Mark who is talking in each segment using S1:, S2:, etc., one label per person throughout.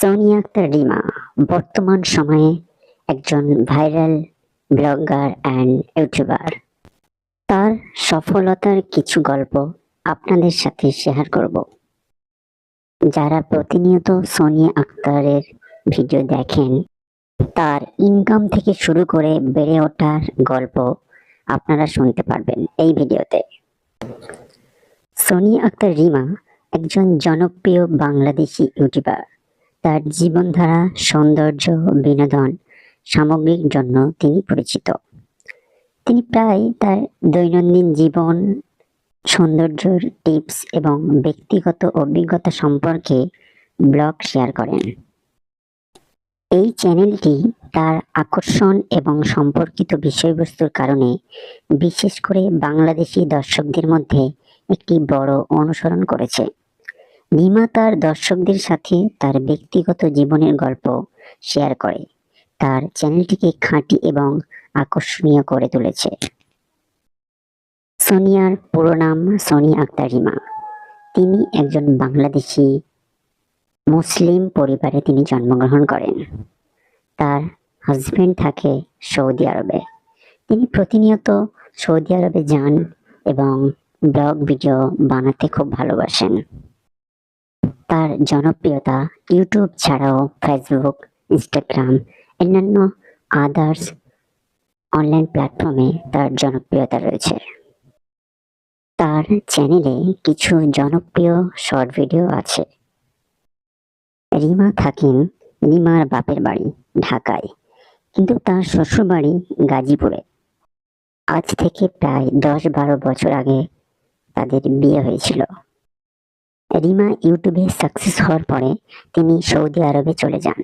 S1: সোনিয়া আক্তার রিমা বর্তমান সময়ে একজন ভাইরাল ব্লগার অ্যান্ড ইউটিউবার। তার সফলতার কিছু গল্প আপনাদের সাথে শেয়ার করব। যারা প্রতিনিয়ত সোনিয়া আক্তারের ভিডিও দেখেন, তার ইনকাম থেকে শুরু করে বেড়ে ওঠার গল্প আপনারা শুনতে পারবেন এই ভিডিওতে। সোনিয়া আক্তার রিমা একজন জনপ্রিয় বাংলাদেশি ইউটিউবার। তার জীবনধারা, সৌন্দর্য বিনোদন সামগ্রিক জন্য তিনি পরিচিত। তিনি প্রায় তার দৈনন্দিন জীবন, সৌন্দর্যর টিপস এবং ব্যক্তিগত অভিজ্ঞতা সম্পর্কে ব্লগ শেয়ার করেন। এই চ্যানেলটি তার আকর্ষণ এবং সম্পর্কিত বিষয়বস্তুর কারণে বিশেষ করে বাংলাদেশি দর্শকদের মধ্যে একটি বড় অনুসরণ করেছে। রিমা তার দর্শকদের সাথে তার ব্যক্তিগত জীবনের গল্প শেয়ার করে। তার চ্যানেলটিকে খাঁটি এবং আকর্ষণীয় করে তুলেছে। সোনিয়ার পুরো নাম সোনি আক্তার রিমা তিনি একজন বাংলাদেশি মুসলিম পরিবারে তিনি জন্মগ্রহণ করেন। তার হাজবেন্ড থাকে সৌদি আরবে। তিনি প্রতিনিয়ত সৌদি আরবে যান এবং ব্লগ ভিডিও বানাতে খুব ভালোবাসেন। তার জনপ্রিয়তা ইউটিউব ছাড়াও ফেসবুক ইনস্টাগ্রাম অন্যান্য আদার্স অনলাইন প্ল্যাটফর্মে তার জনপ্রিয়তা রয়েছে। তার চ্যানেলে কিছু জনপ্রিয় শর্ট ভিডিও আছে। রিমা থাকেন রিমার বাপের বাড়ি, ঢাকায়। কিন্তু তার শ্বশুর বাড়ি গাজীপুরে। আজ থেকে প্রায় দশ বারো বছর আগে তাদের বিয়ে হয়েছিল। রিমা ইউটিউবে সাকসেস হওয়ার পরে তিনি সৌদি আরবে চলে যান।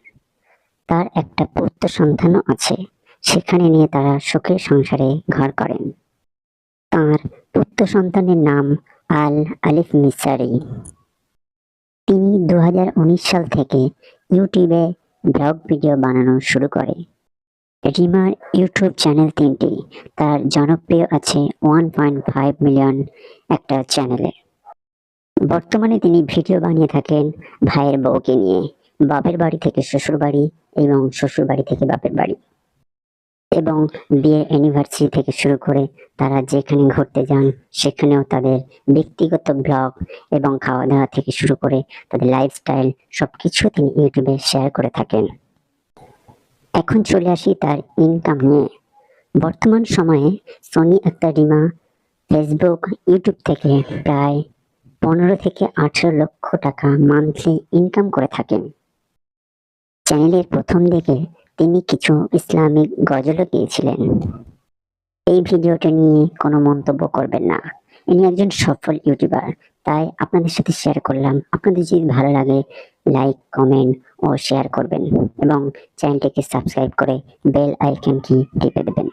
S1: তার একটা পুত্র সন্তানও আছে। সেখানে নিয়ে তারা সুখের সংসারে ঘর করেন। তার পুত্র সন্তানের নাম আল আলিফ মিসারি। তিনি দু হাজার উনিশ সাল থেকে ইউটিউবে ব্লগ ভিডিও বানানো শুরু করে। রিমার ইউটিউব চ্যানেল তিনটি। তার জনপ্রিয় আছে ওয়ান পয়েন্ট ফাইভ মিলিয়ন একটা চ্যানেলে। বর্তমানে তিনি ভিডিও বানিয়ে থাকেন ভাইয়ের বউকে নিয়ে, বাপের বাড়ি থেকে শ্বশুর বাড়ি এবং শ্বশুর বাড়ি থেকে বাপের বাড়ি। এবং বিয়ের অ্যানিভার্সারি থেকে শুরু করে তারা যেখানে ঘুরতে যান, সেখানেও তাদের ব্যক্তিগত ব্লগ এবং খাওয়া দাওয়া থেকে শুরু করে তাদের লাইফস্টাইল সবকিছু তিনি ইউটিউবে শেয়ার করে থাকেন। এখন চলে আসি তার ইনকাম নিয়ে। বর্তমান সময়ে সোনি আক্তার রিমা ফেসবুক, ইউটিউব থেকে প্রায় পনেরো থেকে আঠেরো লক্ষ টাকা মান্থলি ইনকাম করে থাকেন। চ্যানেলের প্রথম দিকে তিনি কিছু ইসলামিক গজলও গিয়েছিলেন এই ভিডিওটা নিয়ে কোনো মন্তব্য করবেন না। ইনি একজন সফল ইউটিউবার, তাই আপনাদের সাথে শেয়ার করলাম। আপনাদের যদি ভালো লাগে লাইক কমেন্ট ও শেয়ার করবেন এবং চ্যানেলটিকে সাবস্ক্রাইব করে বেল আইকন কি টিপে দেবেন।